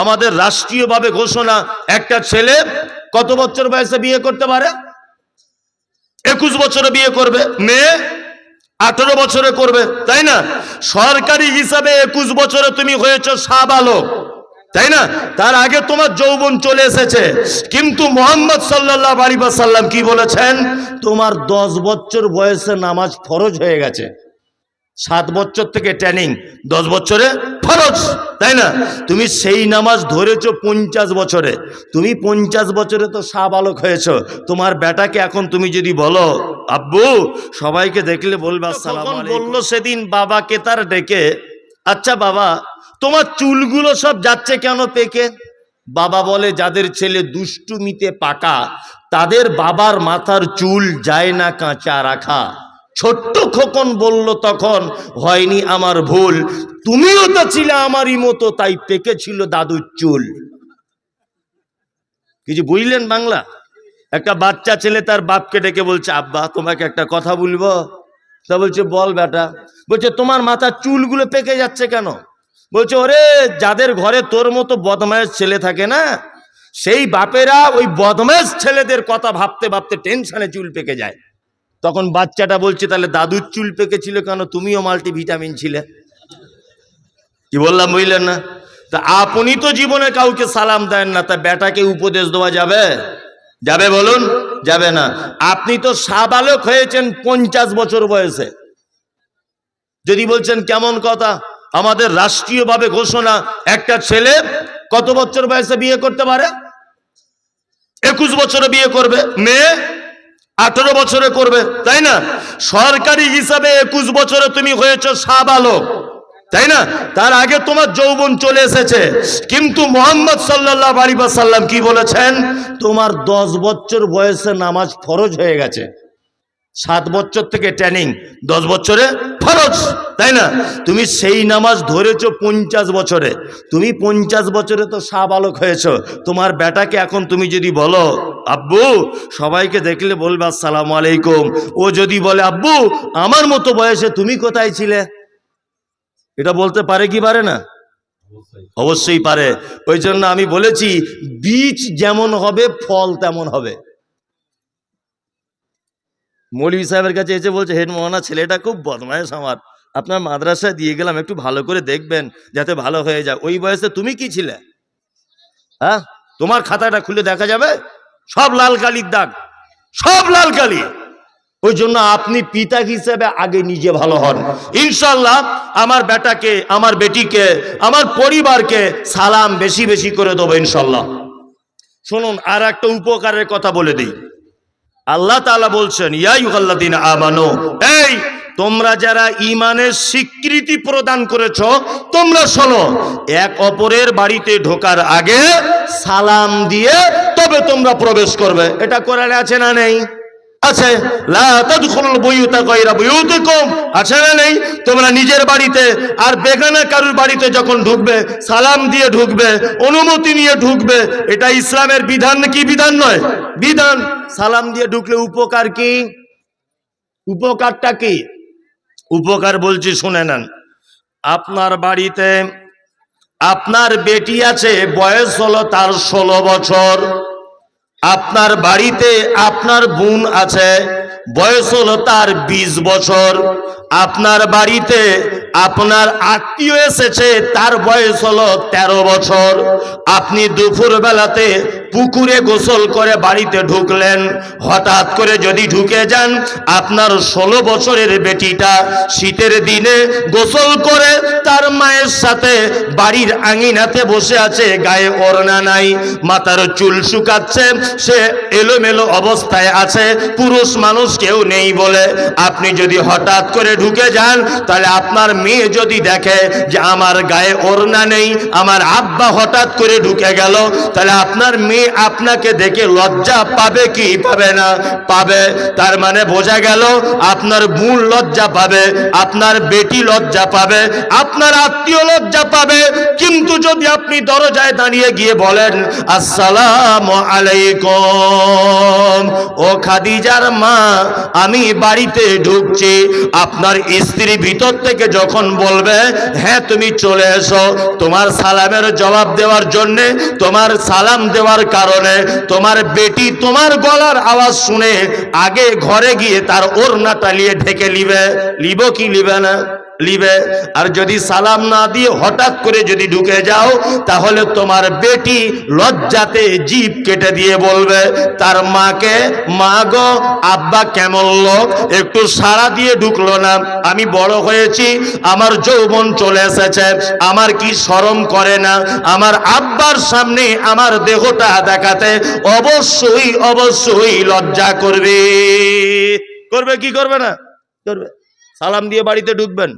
আমাদের রাষ্ট্রীয়ভাবে ঘোষণা, একটা ছেলে কত বছর বয়সে বিয়ে করতে পারে? একুশ বছরে বিয়ে করবে, মেয়ে আঠারো বছরে করবে, তাই না? সরকারি হিসাবে একুশ বছরে তুমি হয়েছ সাবালক, তাই না? তার আগে তোমার যৌবন চলে এসেছে। কিন্তু মোহাম্মদ সাল্লাহ সাল্লাম কি বলেছেন? তোমার দশ বছর বয়সে নামাজ ফরজ হয়ে গেছে। সাত বছর থেকে ট্রেনিং দশ বছরে ফরজ। তাই না? তুমি সেই নামাজ ধরেছো পঞ্চাশ বছরে। তুমি পঞ্চাশ বছরে তো সাবালক হয়েছো। তোমার বেটাকে এখন তুমি যদি বলো আব্বু সবাইকে দেখলে বলবে আসসালাম বলল সেদিন বাবাকে তার ডেকে আচ্ছা বাবা তোমার চুলগুলো সব যাচ্ছে কেন পেকে? বাবা বলে যাদের ছেলে দুষ্টুমিতে পাকা তাদের বাবার মাথার চুল যায় না কাঁচা রাখা। ছোট্ট খোকন বলল তখন, হয়নি আমার ভুল। তুমিও তো ছিলে আমারই মতো, তাই পেকে ছিল দাদুর চুল। কিছু বুঝলেন বাংলা? একটা বাচ্চা ছেলে তার বাপকে ডেকে বলছে, আব্বা, তোমাকে একটা কথা বলব? তা বলছে, বল বেটা। বলছে, তোমার মাথার চুলগুলো পেকে যাচ্ছে কেন? বলছে, ওরে, যাদের ঘরে তোর মতো বদমায়েশ ছেলে থাকে না, সেই বাপেরা ওই বদমায়েশ ছেলেদের কথা ভাবতে ভাবতে টেনশনে চুল পেকে যায়। তখন বাচ্চাটা বলছে, তাহলে দাদুর চুল পেকেছিল কেন? তুমিও মাল্টি ভিটামিন ছিলে। কি বললাম, বুঝলেন না? তা আপনি তো জীবনে কাউকে সালাম দেন না, তা বেটাকে উপদেশ দেওয়া যাবে? যাবে বলুন? যাবে না। আপনি তো সাবালক হয়েছেন পঞ্চাশ বছর বয়সে। যদি বলছেন, কেমন কথা? আমাদের রাষ্ট্রীয়ভাবে ঘোষণা, একটা ছেলে কত বছর বয়সে বিয়ে করতে পারে? একুশ বছরে বিয়ে করবে, মেয়ে আঠারো বছরে করবে, তাই না? সরকারি হিসাবে একুশ বছরে তুমি হয়েছ সাবালক তাই না? তার আগে তোমার যৌবন চলে এসেছে। কিন্তু মোহাম্মদ সাল্লাহ আলী সাল্লাম কি বলেছেন? তোমার দশ বছর বয়সে নামাজ ফরজ হয়ে গেছে। সাত বছর থেকে ট্রেনিং দশ বছরে ফরজ, তাই না? তুমি সেই নামাজ ধরেছো পঞ্চাশ বছরে। তুমি পঞ্চাশ বছরে তো সাবালক হয়েছো। তোমার বেটাকে এখন তুমি যদি বলো, আব্বু, সবাইকে দেখলে বলবে, আসসালাম আলাইকুম। ও যদি বলে, আব্বু, আমার মতো বয়সে তুমি কোথায় ছিলে? এটা বলতে পারে কি পারে না? অবশ্যই পারে। ওই জন্য আমি বলেছি, বীজ যেমন হবে, ফল তেমন হবে। মৌলী সাহেবের কাছে এসে বলছে, হেড মোহনা, ছেলেটা খুব বদমায়েশ আমার। আপনার মাদ্রাসায় দিয়ে গেলাম, একটু ভালো করে দেখবেন, যাতে ভালো হয়ে যায়। ওই বয়সে তুমি কি ছিলে? হ্যাঁ? তোমার খাতাটা খুলে দেখা যাবে? সব লাল কালির দাগ, সব লাল কালি। ওই জন্য আপনি পিতা হিসেবে আগে নিজে ভালো হন। ইনশাল্লাহ আমার বেটাকে, আমার বেটিকে, আমার পরিবারকে সালাম বেশি বেশি করে দেবো ইনশাল্লাহ শুনুন আর একটা উপকারের কথা বলে দিই। আল্লাহ তাআলা বলছেন ইয়াইহাল্লাদিন আমানো, এই তোমরা যারা ইমানের স্বীকৃতি প্রদান করেছ, তোমরা শোনো, এক অপরের বাড়িতে ঢোকার আগে সালাম দিয়ে তবে তোমরা প্রবেশ করবে। এটা কোরআনে আছে না নেই? আছে। আছে না নেই? তোমরা নিজের বাড়িতে আর বেগানা কারুর বাড়িতে যখন ঢুকবে, সালাম দিয়ে ঢুকবে, অনুমতি নিয়ে ঢুকবে, এটা ইসলামের বিধান কি বিধান নয়? বিধান। সালাম দিয়ে ঢুকলে উপকার কি? উপকারটা কি? উপকার বলছি, শুনে নেন। আপনার বাড়িতে আপনার বেটি আছে, বয়স হলো তার ষোলো বছর। আপনার বাড়িতে আপনার বোন আছে, বয়স হলো তার ২০ বছর। আপনার বাড়িতে আপনার আত্মীয় এসেছে, তার বয়স হলো ১৩ বছর। আপনি দুপুর বেলাতে পুকুরে গোসল করে বাড়িতে ঢুকলেন। হঠাৎ করে যদি ঢুকে যান, আপনার ষোলো বছরের বেটিটা শীতের দিনে গোসল করে তার মায়ের সাথে বাড়ির আঙিনাতে বসে আছে, গায়ে ওড়না নাই, মাথার চুল শুকাচ্ছে, সে এলোমেলো অবস্থায় আছে, পুরুষ মানুষ কেউ নেই বলে। আপনি যদি হঠাৎ করে ঢুকে যান, তাহলে আপনার মেয়ে যদি দেখে যে আমার গায়ে ওড়না নেই, আমার আব্বা হঠাৎ করে ঢুকে গেল, তাহলে আপনার মেয়ে আপনাকে দেখে লজ্জা পাবে কি পাবে না? পাবে। তার মানে বোঝা গেল, আপনার বোন লজ্জা পাবে, আপনার বেটি লজ্জা পাবে, আপনার আত্মীয় লজ্জা পাবে। কিন্তু যদি আপনি দরজায় দাঁড়িয়ে গিয়ে বলেন, আসসালাম আলাইকুম, ও খাদিজার মা, আমি বাড়িতে ঢুকছি। আপনার স্ত্রী ভিতর থেকে যখন বলবে হ্যাঁ তুমি চলে এসো। তোমার সালামের জবাব দেওয়ার জন্য, তোমার সালাম দেওয়ার কারণে তোমার বেটি তোমার গলার আওয়াজ শুনে আগে ঘরে গিয়ে তার ওর না তালিয়ে ঢেকে লিবে লিব কি লিবে না? লিবে। আর যদি সালাম না দিয়ে হঠাৎ করে যদি ঢুকে যাও, তাহলে তোমার বেটি লজ্জাতে জিভ কেটে দিয়ে বলবে, তার মাকে, মা গো, আব্বা কেমন লোক? একটু সাড়া দিয়ে ঢুকলো না। আমি বড় হয়েছি, আমার যৌবন চলে এসেছে, আমার কি শরম করে না? আমার আব্বার সামনে আমার দেহটা দেখাতে অবশ্যই অবশ্যই লজ্জা করবে। করবে কি করবে না? করবে। সালাম দিয়ে বাড়িতে ঢুকবেন।